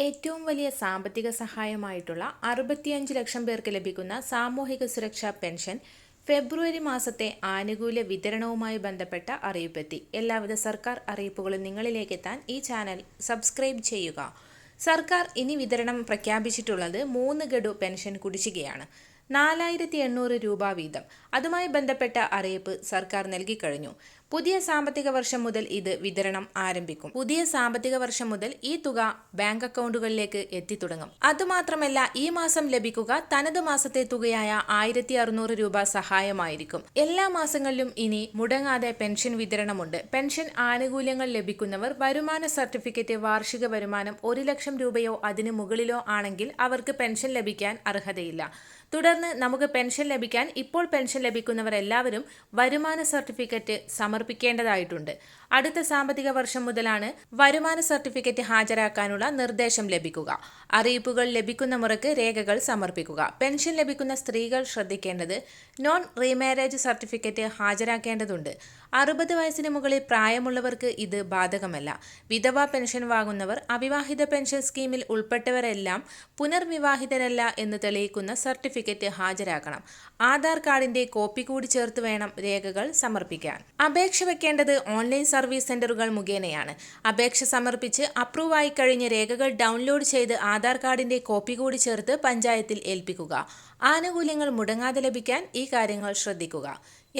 ഏറ്റവും വലിയ സാമ്പത്തിക സഹായമായിട്ടുള്ള അറുപത്തിയഞ്ച് ലക്ഷം പേർക്ക് ലഭിക്കുന്ന സാമൂഹിക സുരക്ഷാ പെൻഷൻ ഫെബ്രുവരി മാസത്തെ ആനുകൂല്യ വിതരണവുമായി ബന്ധപ്പെട്ട അറിയിപ്പെത്തി. എല്ലാവിധ സർക്കാർ അറിയിപ്പുകളും നിങ്ങളിലേക്ക് എത്താൻ ഈ ചാനൽ സബ്സ്ക്രൈബ് ചെയ്യുക. സർക്കാർ ഇനി വിതരണം പ്രഖ്യാപിച്ചിട്ടുള്ളത് മൂന്ന് ഗഡു പെൻഷൻ കുടിശ്ശികയാണ്. നാലായിരത്തി എണ്ണൂറ് രൂപ വീതം. അതുമായി ബന്ധപ്പെട്ട അറിയിപ്പ് സർക്കാർ നൽകിക്കഴിഞ്ഞു. പുതിയ സാമ്പത്തിക വർഷം മുതൽ ഇത് വിതരണം ആരംഭിക്കും. പുതിയ സാമ്പത്തിക വർഷം മുതൽ ഈ തുക ബാങ്ക് അക്കൗണ്ടുകളിലേക്ക് എത്തിത്തുടങ്ങും. അതുമാത്രമല്ല ഈ മാസം ലഭിക്കുക തനത് മാസത്തെ തുകയായ ആയിരത്തി അറുന്നൂറ് രൂപ സഹായമായിരിക്കും. എല്ലാ മാസങ്ങളിലും ഇനി മുടങ്ങാതെ പെൻഷൻ വിതരണമുണ്ട്. പെൻഷൻ ആനുകൂല്യങ്ങൾ ലഭിക്കുന്നവർ വരുമാന സർട്ടിഫിക്കറ്റ് വാർഷിക വരുമാനം ഒരു ലക്ഷം രൂപയോ അതിന് മുകളിലോ ആണെങ്കിൽ അവർക്ക് പെൻഷൻ ലഭിക്കാൻ അർഹതയില്ല. തുടർന്ന് നമുക്ക് പെൻഷൻ ലഭിക്കാൻ ഇപ്പോൾ പെൻഷൻ ലഭിക്കുന്നവർ എല്ലാവരും വരുമാന സർട്ടിഫിക്കറ്റ് സമർപ്പിക്കേണ്ടതായിട്ടുണ്ട്. അടുത്ത സാമ്പത്തിക വർഷം മുതലാണ് വരുമാന സർട്ടിഫിക്കറ്റ് ഹാജരാക്കാനുള്ള നിർദ്ദേശം ലഭിക്കുക. അറിയിപ്പുകൾ ലഭിക്കുന്ന മുറയ്ക്ക് രേഖകൾ സമർപ്പിക്കുക. പെൻഷൻ ലഭിക്കുന്ന സ്ത്രീകൾ ശ്രദ്ധിക്കേണ്ടത് നോൺ റീമാരേജ് സർട്ടിഫിക്കറ്റ് ഹാജരാക്കേണ്ടതുണ്ട്. അറുപത് വയസ്സിന് മുകളിൽ പ്രായമുള്ളവർക്ക് ഇത് ബാധകമല്ല. വിധവ പെൻഷൻ വാങ്ങുന്നവർ അവിവാഹിത പെൻഷൻ സ്കീമിൽ ഉൾപ്പെട്ടവരെല്ലാം പുനർവിവാഹിതരല്ല എന്ന് തെളിയിക്കുന്ന സർട്ടിഫിക്കറ്റ് ഹാജരാക്കണം. ആധാർ കാർഡിന്റെ കോപ്പി കൂടി ചേർത്ത് വേണം രേഖകൾ സമർപ്പിക്കാൻ. അപേക്ഷ വെക്കേണ്ടത് ഓൺലൈൻ സർവീസ് സെന്ററുകൾ മുഖേനയാണ്. അപേക്ഷ സമർപ്പിച്ച് അപ്രൂവ് ആയി കഴിഞ്ഞ രേഖകൾ ഡൗൺലോഡ് ചെയ്ത് ആധാർ കാർഡിന്റെ കോപ്പി കൂടി ചേർത്ത് പഞ്ചായത്തിൽ ഏൽപ്പിക്കുക. ആനുകൂല്യങ്ങൾ മുടങ്ങാതെ ലഭിക്കാൻ ഈ കാര്യങ്ങൾ ശ്രദ്ധിക്കുക.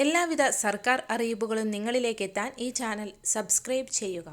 എല്ലാവിധ സർക്കാർ അറിയിപ്പുകളും നിങ്ങളിലേക്ക് എത്താൻ ഈ ചാനൽ സബ്സ്ക്രൈബ് ചെയ്യുക.